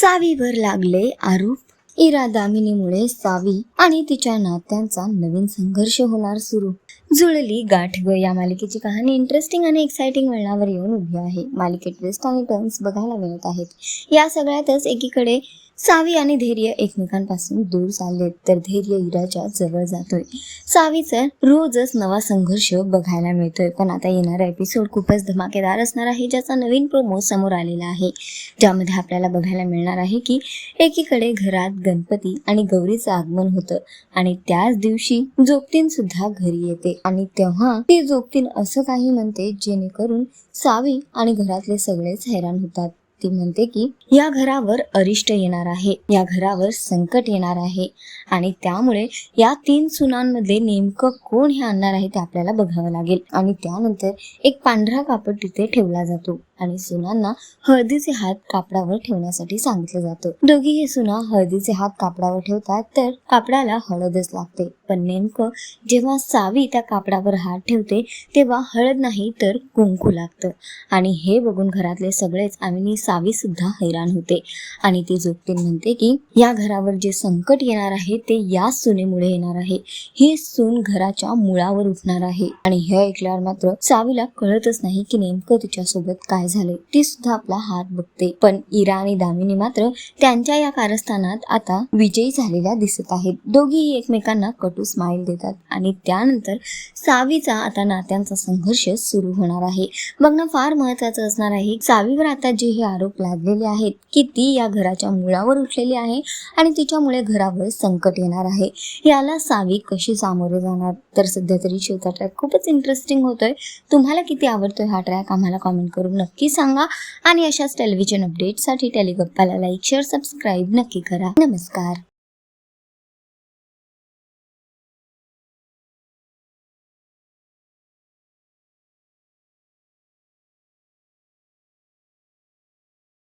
सावीवर लागले आरोप. इरा दामिनीमुळे सावी आणि तिच्या नात्यांचा नवीन संघर्ष होणार सुरू. जुळली गाठ. ग या मालिकेची कहाणी इंटरेस्टिंग आणि एक्साइटिंग वळणावर येऊन उभी आहे. मालिकेत ट्विस्ट आणि टर्न्स बघायला मिळत आहेत. या सगळ्यातच एकीकडे सावी आणि धैर्य एकमेकांपासून दूर चाललेत तर धैर्य इराच्या जवळ जातोय. सावीचा रोजच नवा संघर्ष बघायला मिळतोय. पण आता येणारा एपिसोड खूपच धमाकेदार असणार आहे ज्याचा नवीन प्रोमो समोर आलेला आहे. ज्यामध्ये आपल्याला बघायला मिळणार आहे की एकीकडे घरात गणपती आणि गौरीचं आगमन होतं आणि त्याच दिवशी जोगतीन सुद्धा घरी येते. आणि तेव्हा ती जोगतीन असं काही म्हणते जेणेकरून सावी आणि घरातले सगळेच हैराण होतात. ती म्हणते की या घरावर अरिष्ट येणार आहे. या घरावर संकट येणार आहे. आणि त्यामुळे या तीन सुनांमध्ये नेमकं कोण हे आणणार आहे ते आपल्याला बघावं लागेल. आणि त्यानंतर एक पांढरा कापड तिथे ठेवला जातो. आणि सुनांना हळदीचे हात कापडावर ठेवण्यासाठी सांगितलं जातं. दोघीही सुना हळदीचे हात कापडावर ठेवतात तर कापडाला हळदच लागते. पण नेमकं जेव्हा सावी त्या कापडावर हात ठेवते तेव्हा हळद नाही तर कुंकू लागतं. आणि हे बघून घरातले सगळेच आम्ही सावी सुद्धा हैराण होते. आणि ती जोगतीन म्हणते की या घरावर जे संकट येणार आहे ते या सुनेमुळे येणार आहे. हे सून घराच्या मुळावर उठणार आहे. आणि हे ऐकल्यावर मात्र सावीला कळतच नाही की नेमकं तिच्यासोबत काय झाले. ती सुद्धा आपला हात बघते. पण इरा आणि दामिनी मात्र त्यांच्या या कारस्थानात आता विजयी झालेल्या दिसत आहेत. दोघीही एकमेकांना कटू स्माइल देतात आणि त्यानंतर सावीचा आता नात्यांचा संघर्ष सुरू होणार आहे. बघणं फार महत्वाचं असणार आहे. सावीवर आता जे हे आरोप लागलेले आहेत की ती या घराच्या मुळावर उठलेली आहे आणि तिच्यामुळे घरावर संकट येणार आहे. याला सावी कशी सामोरे जाणार? तर सध्या तरी शेवटचा ट्रॅक खूपच इंटरेस्टिंग होतोय. तुम्हाला किती आवडतोय हा ट्रॅक आम्हाला कॉमेंट करून नक्की सांगा. आणि अशाच टेलिव्हिजन अपडेटसाठी टेलिगप्पाला लाईक शेअर सबस्क्राईब नक्की करा. नमस्कार.